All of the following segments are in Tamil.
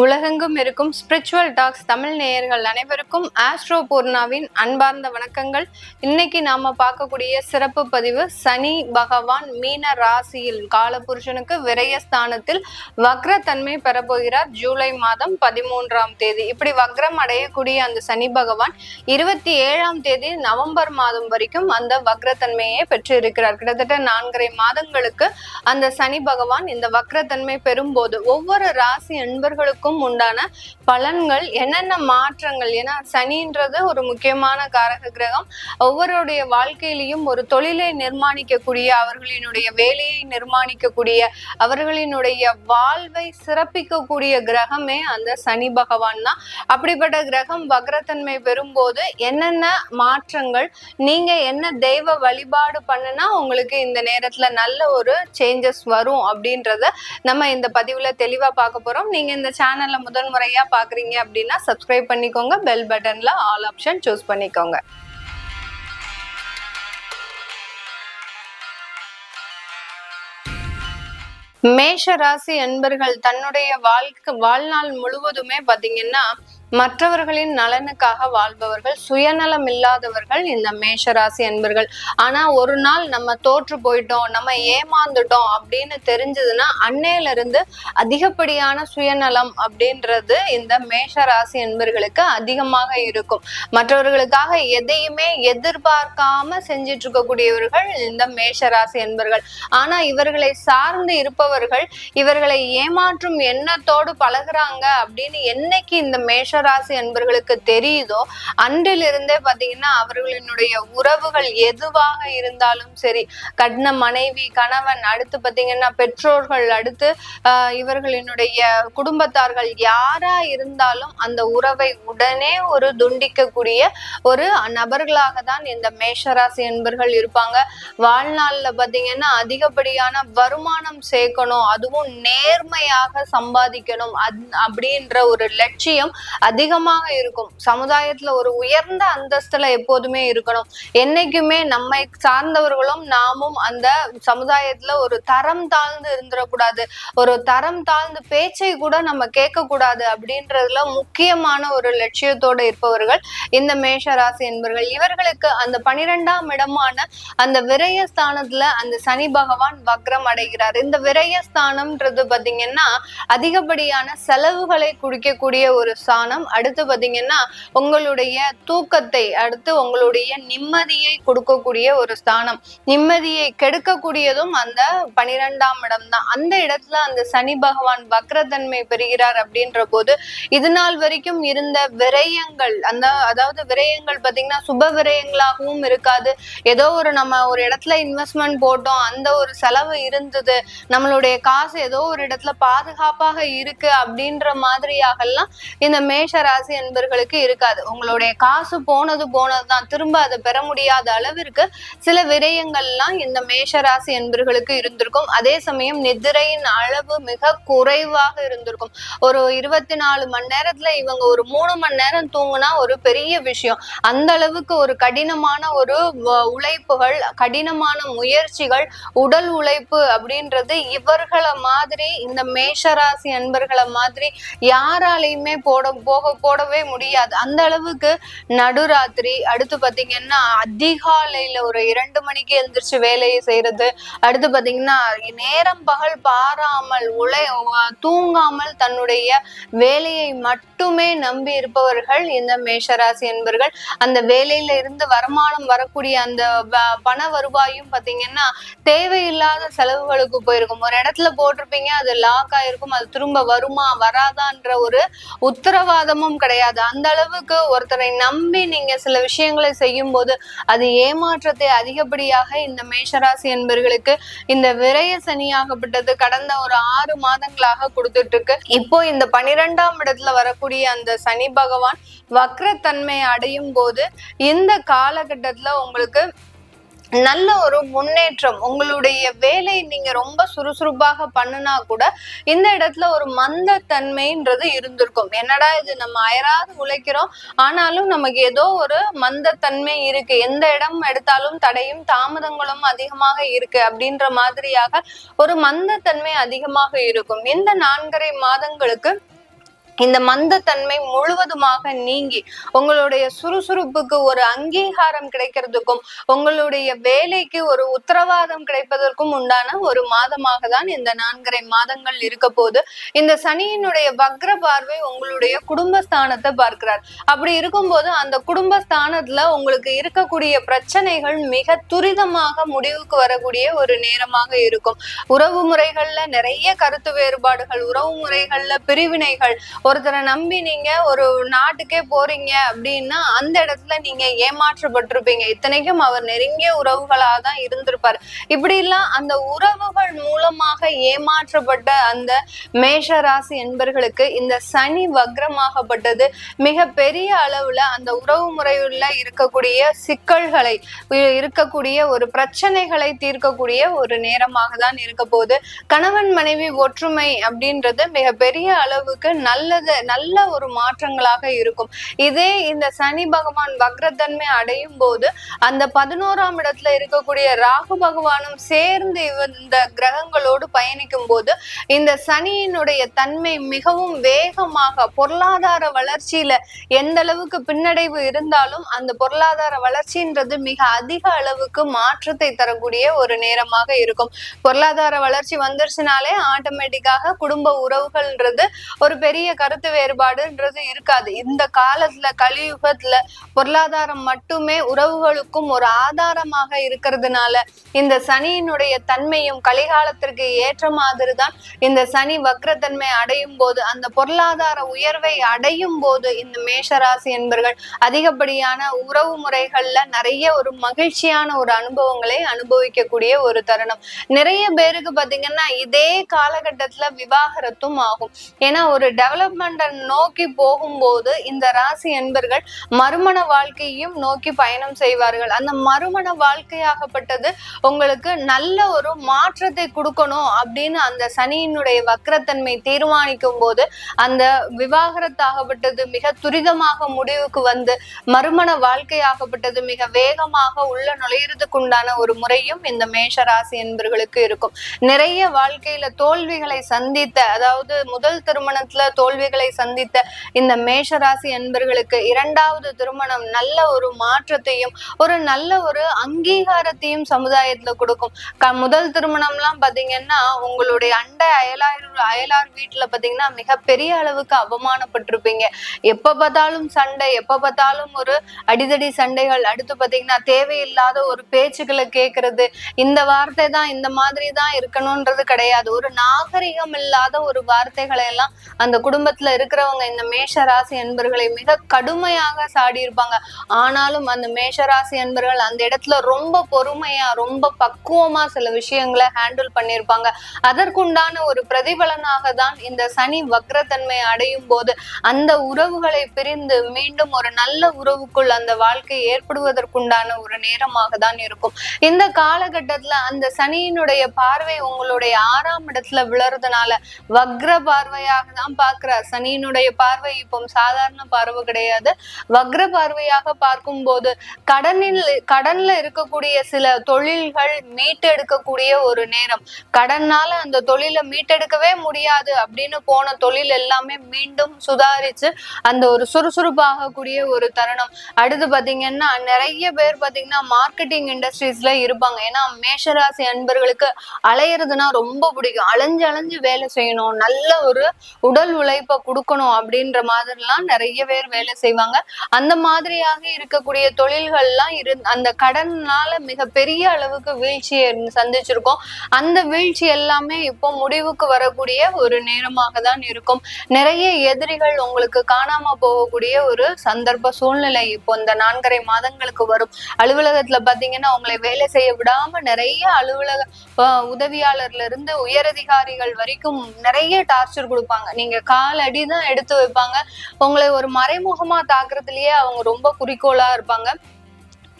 உலகெங்கும் இருக்கும் ஸ்பிரிச்சுவல் டாக்ஸ் தமிழ் நேயர்கள் அனைவருக்கும் ஆஸ்ட்ரோ பூர்ணாவின் அன்பார்ந்த வணக்கங்கள். இன்னைக்கு நாம பார்க்கக்கூடிய சிறப்பு பதிவு சனி பகவான் மீன ராசியில் காலபுருஷனுக்கு விரயஸ்தானத்தில் வக்ரத்தன்மை பெறப்போகிறார் ஜூலை மாதம் பதிமூன்றாம் தேதி. இப்படி வக்ரம் அடையக்கூடிய அந்த சனி பகவான் இருபத்தி ஏழாம் தேதி நவம்பர் மாதம் வரைக்கும் அந்த வக்ரத்தன்மையை பெற்று இருக்கிறார் கிட்டத்தட்ட நான்கரை மாதங்களுக்கு அந்த சனி பகவான் இந்த வக்ரத்தன்மை பெறும்போது ஒவ்வொரு ராசி அன்பர்களுக்கும் உண்டான பலன்கள் என்னென்ன மாற்றங்கள்? ஏன்னா சனின்றது ஒரு முக்கியமான காரக கிரகம். ஒவ்வொருடைய வாழ்க்கையிலையும் ஒரு தொழிலை நிர்மாணிக்கக்கூடிய அவர்களினுடைய வேலையை நிர்மாணிக்கக்கூடிய அவர்களினுடைய வாழ்வை சிறப்பிக்கக்கூடிய கிரகமே அந்த சனி பகவான் தான். அப்படிப்பட்ட கிரகம் வக்ரத்தன்மை பெறும்போது என்னென்ன மாற்றங்கள் நீங்க என்ன தெய்வ வழிபாடு பண்ணுனா உங்களுக்கு இந்த நேரத்துல நல்ல ஒரு சேஞ்சஸ் வரும் அப்படின்றத நம்ம இந்த பதிவுல தெளிவா பார்க்க போறோம். நீங்க இந்த சேனல்ல முதல் முறையா பாக்குறீங்க அப்படின்னா சப்ஸ்கிரைப் பண்ணிக்கோங்க. பெல் பட்டன்ல ஆல் ஆப்ஷன் சூஸ் பண்ணிக்கோங்க. மேஷ ராசி அன்பர்கள் தன்னுடைய வாழ்க்கை வாழ்நாள் முழுவதுமே பாத்தீங்கன்னா மற்றவர்களின் நலனுக்காக வாழ்பவர்கள் சுயநலம் இல்லாதவர்கள் இந்த மேஷராசி என்பர்கள் ஆனா ஒரு நாள் நம்ம தோற்று போயிட்டோம் நம்ம ஏமாந்துட்டோம் அப்படின்னு தெரிஞ்சதுன்னா அன்னையில இருந்து அதிகப்படியான சுயநலம் அப்படின்றது இந்த மேஷராசி என்பர்களுக்கு அதிகமாக இருக்கும். மற்றவர்களுக்காக எதையுமே எதிர்பார்க்காம செஞ்சிட்டு இருக்கக்கூடியவர்கள் இந்த மேஷராசி என்பர்கள் ஆனா இவர்களை சார்ந்து இருப்பவர்கள் இவர்களை ஏமாற்றும் எண்ணத்தோடு பழகுறாங்க அப்படின்னு என்னைக்கு இந்த மேஷ மேஷராசி அன்பர்களுக்கு தெரியுதோ? அன்றிலிருந்தே பாத்தீங்கன்னா அவர்களினுடைய உறவுகள் எதுவாக இருந்தாலும் சரி கட்ன மனைவி கணவன் அடுத்து பாத்தீங்கன்னா பெற்றோர்கள் அடுத்து இவர்களினுடைய குடும்பத்தார்கள் யாரா இருந்தாலும் அந்த உறவை உடனே ஒரு துண்டிக்கக்கூடிய ஒரு நபர்களாக தான் இந்த மேஷராசி என்பர்கள் இருப்பாங்க. வாழ்நாள்ல பாத்தீங்கன்னா அதிகப்படியான வருமானம் சேர்க்கணும் அதுவும் நேர்மையாக சம்பாதிக்கணும் அப்படின்ற ஒரு லட்சியம் அதிகமாக இருக்கும். சமுதாயத்துல ஒரு உயர்ந்த அந்தஸ்துல எப்போதுமே இருக்கணும். என்னைக்குமே நம்மை சார்ந்தவர்களும் நாமும் அந்த சமுதாயத்துல ஒரு தரம் தாழ்ந்து இருந்துடக்கூடாது. ஒரு தரம் தாழ்ந்து பேச்சை கூட நம்ம கேட்க கூடாது அப்படின்றதுல முக்கியமான ஒரு லட்சியத்தோடு இருப்பவர்கள் இந்த மேஷ ராசி என்பவர்கள் இவர்களுக்கு அந்த பனிரெண்டாம் இடமான அந்த விரயஸ்தானத்துல அந்த சனி பகவான் வக்ரம் அடைகிறார். இந்த விரயஸ்தானம்ன்றது பாத்தீங்கன்னா அதிகப்படியான செலவுகளை குடிக்கக்கூடிய ஒரு ஸ்தானம். அடுத்து பாத்தீங்கன்னா உங்களுடைய தூக்கத்தை அடுத்து உங்களுடைய நிம்மதியை கொடுக்கக்கூடிய ஒரு ஸ்தானம். நிம்மதியை கெடுக்கக்கூடியதும் அந்த பனிரெண்டாம் இடம் தான் அந்த இடத்துல அந்த சனி பகவான் வக்ரத்தன்மை பெறுகிறார் அப்படின்ற போது இது நாள் வரைக்கும் இருந்த விரயங்கள் அந்த அதாவது விரயங்கள் பாத்தீங்கன்னா சுப விரயங்களாகவும் இருக்காது. ஏதோ ஒரு நம்ம ஒரு இடத்துல இன்வெஸ்ட்மெண்ட் போட்டோம் அந்த ஒரு செலவு இருந்தது. நம்மளுடைய காசு ஏதோ ஒரு இடத்துல பாதுகாப்பாக இருக்கு அப்படின்ற மாதிரியாகலாம் இந்த மேஷ ராசி என்பர்களுக்கு இருக்காது. உங்களுடைய காசு போனது போனதுதான். திரும்ப அதை பெற முடியாத அளவிற்கு சில விரயங்கள்லாம் இந்த மேஷ ராசி என்பர்களுக்கு இருந்திருக்கும். அதே சமயம் நிதிரையின் அளவு மிக குறைவாக இருந்திருக்கும். ஒரு இருபத்தி நாலு மணி நேரத்துல இவங்க ஒரு மூணு மணி நேரம் தூங்குனா ஒரு பெரிய விஷயம். அந்த அளவுக்கு ஒரு கடினமான ஒரு உழைப்புகள் கடினமான முயற்சிகள் உடல் உழைப்பு அப்படின்றது இவர்களை மாதிரி இந்த மேஷராசி அன்பர்களை மாதிரி யாராலையுமே போட போக போடவே முடியாது. அந்த அளவுக்கு நடுராத்திரி அடுத்து பாத்தீங்கன்னா அதிகாலையில ஒரு இரண்டு மணிக்கு எழுந்திரிச்சு வேலையை செய்யறது அடுத்து பாத்தீங்கன்னா நேரம் பகல் பாராமல் உழை தூங்காமல் தன்னுடைய வேலையை மட்டுமே நம்பி இருப்பவர்கள் இந்த மேஷராசி என்பர்கள். அந்த வேலையில இருந்து வருமானம் வரக்கூடிய அந்த பண வருவாயும் பாத்தீங்கன்னா தேவையில்லாத செலவுகளுக்கு போயிருக்கும். ஒரு இடத்துல போட்டிருப்பீங்க அது லாக் ஆயிருக்கும் அது திரும்ப வருமா வராதான்ற ஒரு பிரமாதமும் கிடையாது. அந்த அளவுக்கு ஒருத்தரை நம்பி நீங்க சில விஷயங்களை செய்யும் போது அது ஏமாற்றத்தை அதிகப்படியாக இந்த மேஷராசி என்பர்களுக்கு இந்த விரய சனியாகப்பட்டது கடந்த ஒரு ஆறு மாதங்களாக கொடுத்துட்டு இருக்கு இப்போ இந்த பனிரெண்டாம் இடத்துல வரக்கூடிய அந்த சனி பகவான் வக்ரத்தன்மை அடையும் போது இந்த காலகட்டத்துல உங்களுக்கு நல்ல ஒரு முன்னேற்றம் உங்களுடைய வேலை நீங்க ரொம்ப சுறுசுறுப்பாக பண்ணுனா கூட இந்த இடத்துல ஒரு மந்த தன்மைன்றது இருந்திருக்கும். என்னடா இது நம்ம அயராது உழைக்கிறோம் ஆனாலும் நமக்கு ஏதோ ஒரு மந்த தன்மை இருக்கு. எந்த இடம் எடுத்தாலும் தடையும் தாமதங்களும் அதிகமாக இருக்கு அப்படின்ற மாதிரியாக ஒரு மந்த தன்மை அதிகமாக இருக்கும். இந்த நான்கரை மாதங்களுக்கு இந்த மந்தத்தன்மை முழுவதுமாக நீங்கி உங்களுடைய சுறுசுறுப்புக்கு ஒரு அங்கீகாரம் கிடைக்கிறதுக்கும் உங்களுடைய வேலைக்கு ஒரு உத்தரவாதம் கிடைப்பதற்கும் உண்டான ஒரு மாதமாக தான் இந்த நான்கரை மாதங்கள் இருக்க போது இந்த சனியினுடைய வக்ர பார்வை உங்களுடைய குடும்பஸ்தானத்தை பார்க்கிறார். அப்படி இருக்கும்போது அந்த குடும்பஸ்தானத்துல உங்களுக்கு இருக்கக்கூடிய பிரச்சனைகள் மிக துரிதமாக முடிவுக்கு வரக்கூடிய ஒரு நேரமாக இருக்கும். உறவு முறைகள்ல நிறைய கருத்து வேறுபாடுகள் உறவு முறைகள்ல பிரிவினைகள் ஒருத்தரை நம்பி நீங்க ஒரு நாட்டுக்கே போறீங்க அப்படின்னா அந்த இடத்துல நீங்க ஏமாற்றப்பட்டிருப்பீங்க. இத்தனைக்கும் அவர் நெருங்கிய உறவுகளாக தான் இருந்திருப்பாரு. இப்படி எல்லாம் அந்த உறவுகள் மூலமாக ஏமாற்றப்பட்ட அந்த மேஷ ராசி என்பர்களுக்கு இந்த சனி வக்ரமாகப்பட்டது மிக பெரிய அளவுல அந்த உறவு முறையுள்ள இருக்கக்கூடிய சிக்கல்களை இருக்கக்கூடிய ஒரு பிரச்சனைகளை தீர்க்கக்கூடிய ஒரு நேரமாக தான் இருக்க போகுது. கணவன் மனைவி ஒற்றுமை அப்படின்றது மிக பெரிய அளவுக்கு நல்லது நல்ல ஒரு மாற்றங்களாக இருக்கும். இதே இந்த சனி பகவான் வக்ரத்தன்மை அடையும் போது அந்த பதினோராம் இடத்துல இருக்கக்கூடிய ராகு பகவானும் சேர்ந்து இந்த கிரகங்களோடு பயணிக்கும் போது இந்த சனியினுடைய தன்மை மிகவும் வேகமாக பொருளாதார வளர்ச்சியில எந்த அளவுக்கு பின்னடைவு இருந்தாலும் அந்த பொருளாதார வளர்ச்சின்றது மிக அதிக அளவுக்கு மாற்றத்தை தரக்கூடிய ஒரு நேரமாக இருக்கும். பொருளாதார வளர்ச்சி வந்துருச்சுனாலே ஆட்டோமேட்டிக்காக குடும்ப உறவுகள்ன்றது ஒரு பெரிய கருத்து வேறுபாடுன்றது இருக்காது. இந்த காலத்துல கலியுகத்துல பொருளாதாரம் மட்டுமே உறவுகளுக்கும் ஒரு ஆதாரமாக இருக்கிறதுனால இந்த சனியினுடைய தன்மையும் கலிகாலத்திற்கு ஏற்ற மாதிரி தான் இந்த சனி வக்ரத்தன்மை அடையும் போது அந்த பொருளாதார உயர்வை அடையும் போது இந்த மேஷராசி என்பர்கள் அதிகப்படியான உறவு முறைகள்ல நிறைய ஒரு மகிழ்ச்சியான ஒரு அனுபவங்களை அனுபவிக்கக்கூடிய ஒரு தருணம். நிறைய பேருக்கு பாத்தீங்கன்னா இதே காலகட்டத்துல விவாகரத்தும் ஆகும். ஏன்னா ஒரு டெவலப் டெவலப்மெண்ட் நோக்கி போகும்போது இந்த ராசி என்பர்கள் மறுமண வாழ்க்கையும் நோக்கி பயணம் செய்வார்கள். அந்த மறுமண வாழ்க்கையாகப்பட்டது உங்களுக்கு நல்ல ஒரு மாற்றத்தை கொடுக்கணும் அப்படின்னு அந்த சனியினுடைய வக்கரத்தன்மை தீர்மானிக்கும் போது அந்த விவாகரத்தாகப்பட்டது மிக துரிதமாக முடிவுக்கு வந்து மறுமண வாழ்க்கையாகப்பட்டது மிக வேகமாக உள்ள நுழையிறதுக்கு உண்டான ஒரு முறையும் இந்த மேஷ ராசி என்பர்களுக்கு இருக்கும். நிறைய வாழ்க்கையில தோல்விகளை சந்தித்த அதாவது முதல் திருமணத்துல தோல்வி தேவைகளை சந்தித்த இந்த மேஷராசி என்பர்களுக்கு இரண்டாவது திருமணம் நல்ல ஒரு மாற்றத்தையும் ஒரு நல்ல ஒரு அங்கீகாரத்தையும் சமுதாயத்துல கொடுக்கும். முதல் திருமணம்லாம் பாத்தீங்கன்னா உங்களுடைய அண்டை அயலார் அயலார் வீட்டுல பாத்தீங்கன்னா மிகப்பெரிய அளவுக்கு அவமானப்பட்டிருப்பீங்க. எப்ப பார்த்தாலும் சண்டை எப்ப பார்த்தாலும் ஒரு அடிதடி சண்டைகள் அடுத்து பாத்தீங்கன்னா தேவையில்லாத ஒரு பேச்சுக்களை கேட்கறது இந்த வார்த்தை தான் இந்த மாதிரி தான் இருக்கணும்ன்றது கிடையாது. ஒரு நாகரிகம் இல்லாத ஒரு வார்த்தைகளை எல்லாம் அந்த குடும்பத்துல இருக்கிறவங்க இந்த மேஷ ராசி என்பர்களை மிக கடுமையாக சாடி இருப்பாங்க ஆனாலும் அந்த மேஷ ராசி என்பர்கள் அந்த இடத்துல ரொம்ப பொறுமையா ரொம்ப பக்குவமா சில விஷயங்களை ஹேண்டில் பண்ணியிருப்பாங்க. அதற்குண்டான ஒரு பிரதிபலனாக தான் இந்த சனி வக்ரத்தன்மை அடையும் போது அந்த உறவுகளை பிரிந்து மீண்டும் ஒரு நல்ல உறவுக்குள் அந்த வாழ்க்கை ஏற்படுவதற்குண்டான ஒரு நேரமாக தான் இருக்கும். இந்த காலகட்டத்துல அந்த சனியினுடைய பார்வை உங்களுடைய ஆறாம் இடத்துல விழறதுனால வக்ர பார்வையாக தான் பாக்குற சனியினுடைய பார்வை இப்போ சாதாரண பார்வை கிடையாது. வக்ர பார்வையாக பார்க்கும் போது கடனில் கடன்ல இருக்கக்கூடிய சில தொழில்கள் மீட்டெடுக்கக்கூடிய ஒரு நேரம். கடன்னால அந்த தொழிலை மீட்டெடுக்கவே முடியாது அப்படின்னு போன தொழில் எல்லாமே மீண்டும் சுதாரிச்சு அந்த ஒரு சுறுசுறுப்பாகக்கூடிய ஒரு தருணம். அடுத்து பாத்தீங்கன்னா நிறைய பேர் பாத்தீங்கன்னா மார்க்கெட்டிங் இண்டஸ்ட்ரீஸ்ல இருப்பாங்க. ஏன்னா மேஷராசி அன்பர்களுக்கு அலையிறதுனா ரொம்ப பிடிக்கும். அலைஞ்சு அலைஞ்சு வேலை செய்யணும். நல்ல ஒரு உடல் உழை கொடுக்கணும் அப்படின்ற மாதிரிலாம் நிறைய பேர் வேலை செய்வாங்க. அந்த மாதிரியாக இருக்கக்கூடிய தொழில்கள்லாம் இரு அந்த கடன்னால மிக பெரிய அளவுக்கு வீழ்ச்சியை சந்திச்சிருக்கோம். அந்த வீழ்ச்சி எல்லாமே இப்போ முடிவுக்கு வரக்கூடிய ஒரு நேரமாக தான் இருக்கும். நிறைய எதிரிகள் உங்களுக்கு காணாம போகக்கூடிய ஒரு சந்தர்ப்ப சூழ்நிலை இப்போ இந்த நான்கரை மாதங்களுக்கு வரும். அலுவலகத்துல பாத்தீங்கன்னா உங்களை வேலை செய்ய விடாம நிறைய அலுவலக உதவியாளர்ல இருந்து உயரதிகாரிகள் வரைக்கும் நிறைய டார்ச்சர் கொடுப்பாங்க. நீங்க கால அடி தான் எடுத்து வைப்பாங்க. உங்களை ஒரு மறைமுகமா தாக்குறதுலயே அவங்க ரொம்ப குறிக்கோளா இருப்பாங்க.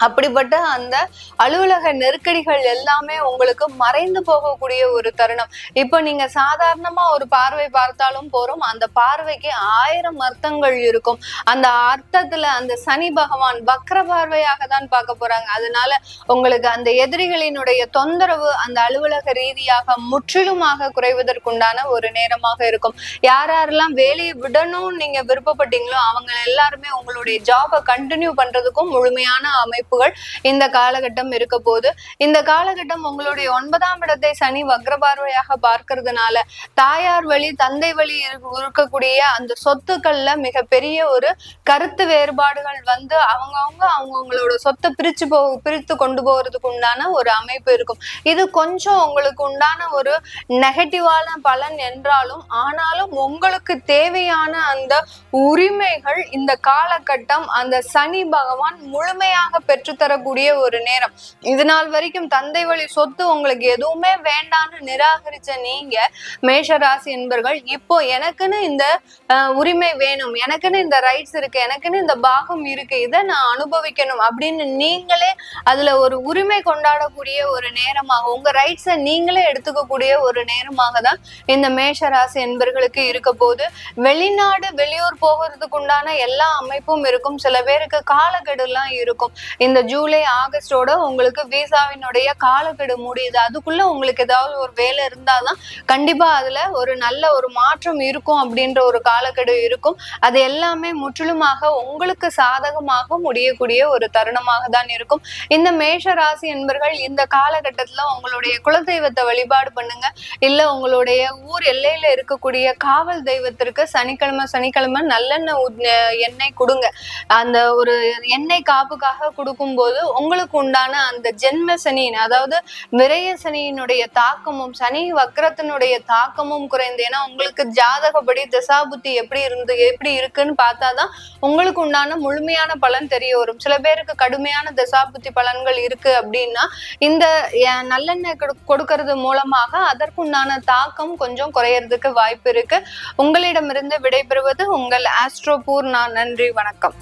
அப்படிப்பட்ட அந்த அலுவலக நெருக்கடிகள் எல்லாமே உங்களுக்கு மறைந்து போகக்கூடிய ஒரு தருணம். இப்போ நீங்க சாதாரணமா ஒரு பார்வை பார்த்தாலும் போறோம். அந்த பார்வைக்கு ஆயிரம் அர்த்தங்கள் இருக்கும். அந்த அர்த்தத்துல அந்த சனி பகவான் வக்ர பார்வையாக தான் பார்க்க போறாங்க. அதனால உங்களுக்கு அந்த எதிரிகளினுடைய தொந்தரவு அந்த அலுவலக ரீதியாக முற்றிலுமாக குறைவதற்குண்டான ஒரு நேரமாக இருக்கும். யார் யாரெல்லாம் வேலையை விடணும்னு நீங்க விருப்பப்பட்டீங்களோ அவங்க எல்லாருமே உங்களுடைய ஜாபை கண்டினியூ பண்றதுக்கும் முழுமையான அமைப்பு அமைப்புகள் இந்த காலகட்டம் இருக்க போது இந்த காலகட்டம் உங்களுடைய ஒன்பதாம் இடத்தை சனி வக்ரபார்வையாக பார்க்கறதுனால தாயார் வழி தந்தை வழி இருக்கக்கூடிய அந்த சொத்துக்கள்ல மிகப்பெரிய ஒரு கருத்து வேறுபாடுகள் வந்து அவங்கவுங்க அவங்கவுங்களோட சொத்தை பிரிச்சு போ பிரித்து கொண்டு போறதுக்கு உண்டான ஒரு அமைப்பு இருக்கும். இது கொஞ்சம் உங்களுக்கு உண்டான ஒரு நெகட்டிவான பலன் என்றாலும் ஆனாலும் உங்களுக்கு தேவையான அந்த உரிமைகள் இந்த காலகட்டம் அந்த சனி பகவான் முழுமையாக பெற்றுத்தரக்கூடிய ஒரு நேரம். இது நாள் வரைக்கும் தந்தை வழி சொத்து உங்களுக்கு எதுவுமே வேண்டான்னு நிராகரிச்ச நீங்க மேஷராசி என்பர்கள் இப்போ எனக்குன்னு இந்த உரிமை வேணும் எனக்குன்னு இந்த ரைட்ஸ் இருக்கு எனக்குன்னு இந்த பாகம் இருக்கு இதை நான் அனுபவிக்கணும் அப்படின்னு நீங்களே அதுல ஒரு உரிமை கொண்டாடக்கூடிய ஒரு நேரமாக உங்க ரைட்ஸை நீங்களே எடுத்துக்கக்கூடிய ஒரு நேரமாக தான் இந்த மேஷராசி என்பர்களுக்கு இருக்க போது வெளிநாடு வெளியூர் போகிறதுக்கு உண்டான எல்லா அமைப்பும் இருக்கும். சில பேருக்கு காலக்கெடுலாம் இருக்கும். இந்த ஜூலை ஆகஸ்டோட உங்களுக்கு விசாவினுடைய காலக்கெடு முடியுது. அதுக்குள்ள உங்களுக்கு ஏதாவது ஒரு வேலை இருந்தாதான் கண்டிப்பா அதுல ஒரு நல்ல ஒரு மாற்றம் இருக்கும் அப்படின்ற ஒரு காலக்கெடு இருக்கும். அது எல்லாமே முற்றிலுமாக உங்களுக்கு சாதகமாக முடியக்கூடிய ஒரு தருணமாக தான் இருக்கும். இந்த மேஷ ராசி என்பர்கள் இந்த காலகட்டத்துல உங்களுடைய குலதெய்வத்தை வழிபாடு பண்ணுங்க. இல்ல உங்களுடைய ஊர் எல்லையில இருக்கக்கூடிய காவல் தெய்வத்திற்கு சனிக்கிழமை சனிக்கிழமை நல்லெண்ணெய் எண்ணெய் கொடுங்க. அந்த ஒரு எண்ணெய் காப்புக்காக கொடு கொடுக்கும்போது உங்களுக்கு உண்டான அந்த ஜென்ம சனியின் அதாவது விரய சனியினுடைய தாக்கமும் சனி வக்கரத்தினுடைய தாக்கமும் குறைந்து ஏன்னா உங்களுக்கு ஜாதகப்படி திசாபுத்தி எப்படி இருந்து எப்படி இருக்குன்னு பார்த்தாதான் உங்களுக்கு உண்டான முழுமையான பலன் தெரிய வரும். சில பேருக்கு கடுமையான திசாபுத்தி பலன்கள் இருக்கு அப்படின்னா இந்த நல்லெண்ணெய் கொடுக்கறது மூலமாக அதற்குண்டான தாக்கம் கொஞ்சம் குறையறதுக்கு வாய்ப்பு இருக்கு. உங்களிடமிருந்து விடைபெறுவது உங்கள் ஆஸ்ட்ரோபூர் நான் நன்றி வணக்கம்.